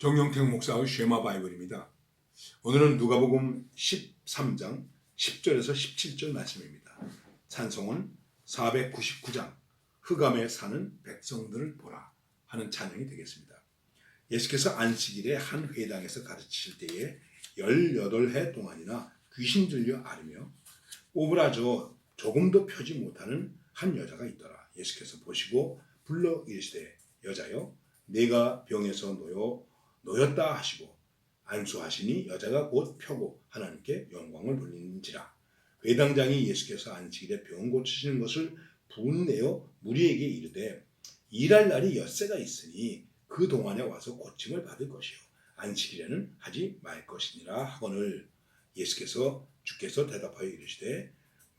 정영택 목사의 쉐마 바이블입니다. 오늘은 누가복음 13장 10절에서 17절 말씀입니다. 찬송은 499장 흑암에 사는 백성들을 보라 하는 찬양이 되겠습니다. 예수께서 안식일에 한 회당에서 가르치실 때에 18해 동안이나 귀신 들려 앓으며 오브라져 조금도 펴지 못하는 한 여자가 있더라. 예수께서 보시고 불러 이르시되 여자여 내가 병에서 놓여 놓였다 하시고 안수하시니 여자가 곧 펴고 하나님께 영광을 돌리는지라. 회당장이 예수께서 안식일에 병 고치시는 것을 분내어 무리에게 이르되 일할 날이 엿새가 있으니 그 동안에 와서 고침을 받을 것이요. 안식일에는 하지 말 것이니라 하거늘. 예수께서 주께서 대답하여 이르시되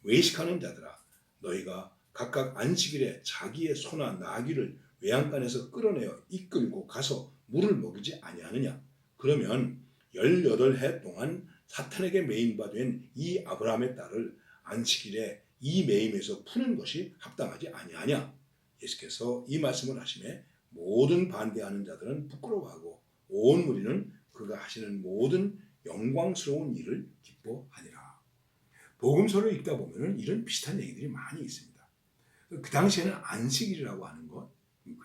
외식하는 자들아 너희가 각각 안식일에 자기의 소나 나귀를 외양간에서 끌어내어 이끌고 가서 물을 먹이지 아니하느냐? 그러면 18해 동안 사탄에게 매인바 된 이 아브라함의 딸을 안식일에 이 매임에서 푸는 것이 합당하지 아니하냐? 예수께서 이 말씀을 하심에 모든 반대하는 자들은 부끄러워하고 온 무리는 그가 하시는 모든 영광스러운 일을 기뻐하니라. 복음서를 읽다 보면 이런 비슷한 얘기들이 많이 있습니다. 그 당시에는 안식일이라고 하는 것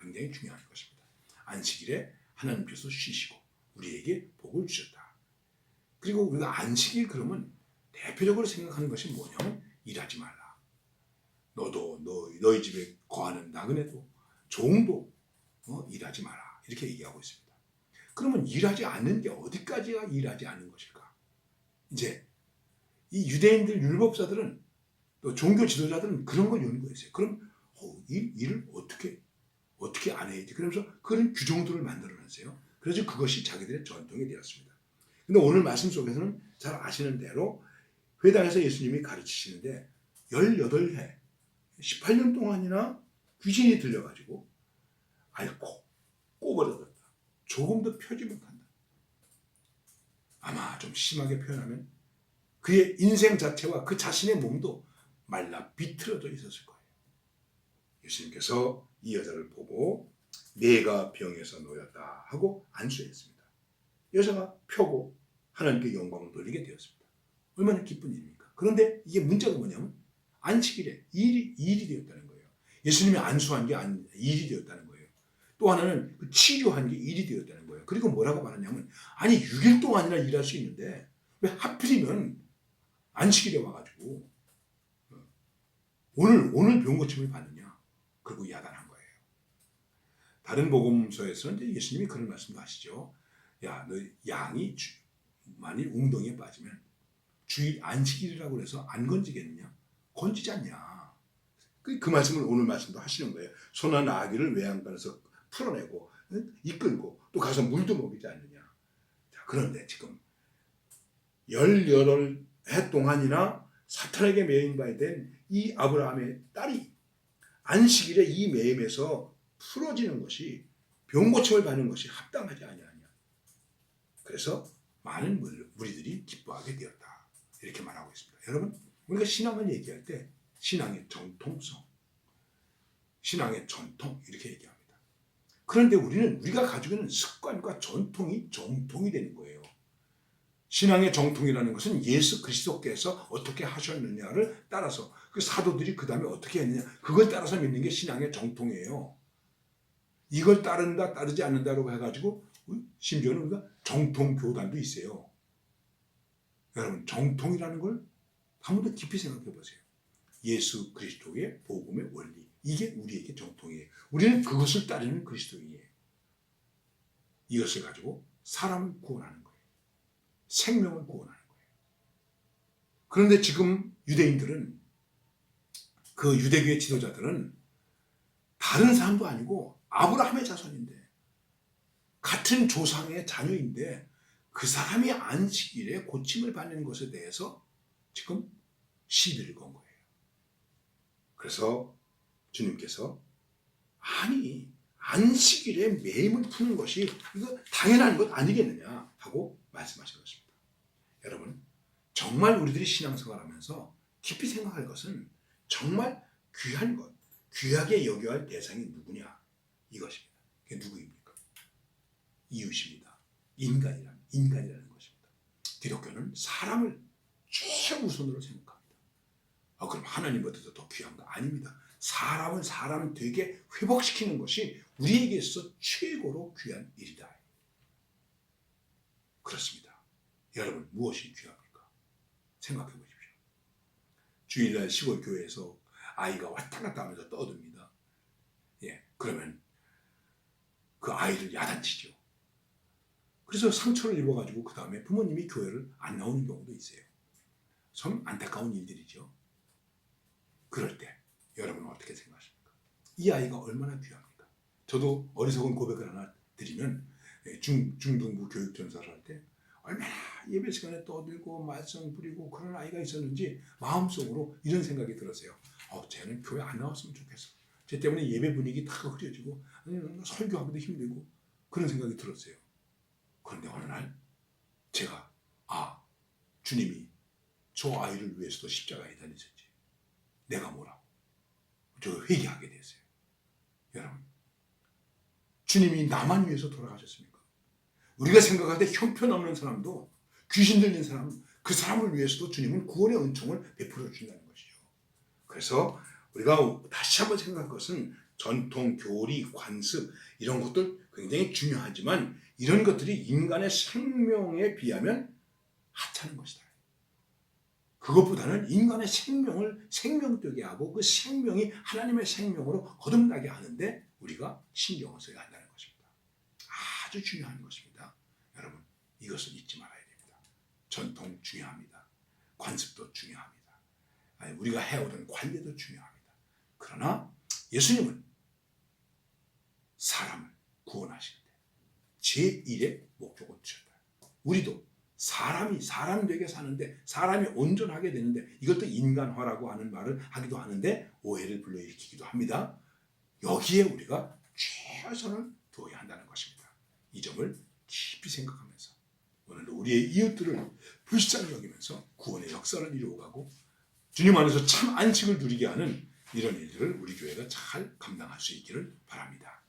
굉장히 중요한 것입니다. 안식일에 하나님께서 쉬시고 우리에게 복을 주셨다. 그리고 우리가 안식일 그러면 대표적으로 생각하는 것이 뭐냐면 일하지 말라. 너도 너, 너희 집에 거하는 나그네도 종도 어, 일하지 마라. 이렇게 얘기하고 있습니다. 그러면 일하지 않는 게 어디까지가 일하지 않는 것일까? 이제 이 유대인들 율법사들은 또 종교 지도자들은 그런 걸 연구했어요. 그럼 어, 일, 일을 어떻게 어떻게 안 해야지? 그러면서 그런 규정들을 만들어놨어요. 그래서 그것이 자기들의 전통이 되었습니다. 근데 오늘 말씀 속에서는 잘 아시는 대로 회당에서 예수님이 가르치시는데 18해, 18년 동안이나 귀신이 들려가지고 앓고 꼬부러졌다. 조금도 펴지 못한다. 아마 좀 심하게 표현하면 그의 인생 자체와 그 자신의 몸도 말라 비틀어져 있었을 거예요. 예수님께서 이 여자를 보고 내가 병에서 놓였다 하고 안수했습니다. 여자가 펴고 하나님께 영광을 돌리게 되었습니다. 얼마나 기쁜 일입니까? 그런데 이게 문제가 뭐냐면 안식일에 일이, 일이 되었다는 거예요. 예수님이 안수한 게 안, 일이 되었다는 거예요. 또 하나는 그 치료한 게 일이 되었다는 거예요. 그리고 뭐라고 말하냐면 아니 6일 동안이나 일할 수 있는데 왜 하필이면 안식일에 와가지고 어, 오늘 오늘 병 고침을 받느냐? 그리고 거예요. 다른 복음서에서는 이제 예수님이 그런 말씀도 하시죠. 야, 너 양이 주, 만일 웅덩이에 빠지면 주일 안식일이라고 해서 안 건지겠느냐? 건지지 않냐? 그, 그 말씀을 오늘 말씀도 하시는 거예요. 소나 나귀를 외양간에서 풀어내고 응? 이끌고 또 가서 물도 먹이지 않느냐? 자, 그런데 지금 18해 동안이나 사탄에게 매인 바에 된 이 아브라함의 딸이 안식일에 이 매임에서 풀어지는 것이 병 고침을 받는 것이 합당하지 아니하냐. 그래서 많은 무리들이 기뻐하게 되었다. 이렇게 말하고 있습니다. 여러분, 우리가 신앙을 얘기할 때 신앙의 정통성, 신앙의 전통 이렇게 얘기합니다. 그런데 우리는 우리가 가지고 있는 습관과 전통이 정통이 되는 거예요. 신앙의 정통이라는 것은 예수 그리스도께서 어떻게 하셨느냐를 따라서 그 사도들이 그 다음에 어떻게 했느냐 그걸 따라서 믿는 게 신앙의 정통이에요. 이걸 따른다 따르지 않는다라고 해가지고 심지어는 우리가 정통 교단도 있어요. 여러분 정통이라는 걸 한 번 더 깊이 생각해 보세요. 예수 그리스도의 복음의 원리 이게 우리에게 정통이에요. 우리는 그것을 따르는 그리스도인이에요. 이것을 가지고 사람을 구원하는 거예요. 생명을 구원하는 거예요. 그런데 지금 유대인들은 그 유대교의 지도자들은 다른 사람도 아니고 아브라함의 자손인데 같은 조상의 자녀인데 그 사람이 안식일에 고침을 받는 것에 대해서 지금 시비를 건 거예요. 그래서 주님께서 아니 안식일에 매임을 푸는 것이 이거 당연한 것 아니겠느냐 하고 말씀하신 것입니다. 여러분 정말 우리들이 신앙생활하면서 깊이 생각할 것은 정말 귀한 것, 귀하게 여겨야 할 대상이 누구냐 이것입니다. 그게 누구입니까? 이웃입니다. 인간이란 인간이라는 것입니다. 기독교는 사람을 최우선으로 생각합니다. 아 그럼 하나님보다도 더 귀한 거 아닙니다. 사람은 사람 되게 회복시키는 것이 우리에게 있어 최고로 귀한 일이다. 그렇습니다. 여러분 무엇이 귀합니까? 생각해 보십시오. 주일날 시골 교회에서 아이가 왔다 갔다 하면서 떠듭니다. 예, 그러면 그 아이를 야단치죠. 그래서 상처를 입어가지고 그 다음에 부모님이 교회를 안 나오는 경우도 있어요. 참 안타까운 일들이죠. 그럴 때 여러분은 어떻게 생각하십니까? 이 아이가 얼마나 귀합니까? 저도 어리석은 고백을 하나 드리면 예, 중, 중등부 교육 전사를 할 때 얼마나 예배 시간에 떠들고 말씀 부리고 그런 아이가 있었는지 마음속으로 이런 생각이 들었어요. 어, 쟤는 교회 안 나왔으면 좋겠어. 쟤 때문에 예배 분위기 다 흐려지고 아니, 설교하기도 힘들고 그런 생각이 들었어요. 그런데 어느 날 제가 아 주님이 저 아이를 위해서도 십자가에 달리셨지. 내가 뭐라고? 저 회개하게 됐어요. 여러분, 주님이 나만 위해서 돌아가셨습니까? 우리가 생각할 때 형편없는 사람도 귀신 들린 사람, 그 사람을 위해서도 주님은 구원의 은총을 베풀어 주신다는 것이죠. 그래서 우리가 다시 한번 생각할 것은 전통, 교리, 관습 이런 것들 굉장히 중요하지만 이런 것들이 인간의 생명에 비하면 하찮은 것이다. 그것보다는 인간의 생명을 생명되게 하고 그 생명이 하나님의 생명으로 거듭나게 하는데 우리가 신경을 써야 한다는 것입니다. 아주 중요한 것입니다. 여러분 이것을 잊지 말아야 됩니다. 전통 중요합니다. 관습도 중요합니다. 우리가 해오던 관례도 중요합니다. 그러나 예수님은 사람을 구원하시는데 제1의 목적을 주셨다. 우리도 사람이 사람 되게 사는데 사람이 온전하게 되는데 이것도 인간화라고 하는 말을 하기도 하는데 오해를 불러일으키기도 합니다. 여기에 우리가 최선을 두어야 한다는 것입니다. 이 점을 깊이 생각하면서 오늘 우리의 이웃들을 불쌍히 여기면서 구원의 역사를 이루어가고 주님 안에서 참 안식을 누리게 하는 이런 일들을 우리 교회가 잘 감당할 수 있기를 바랍니다.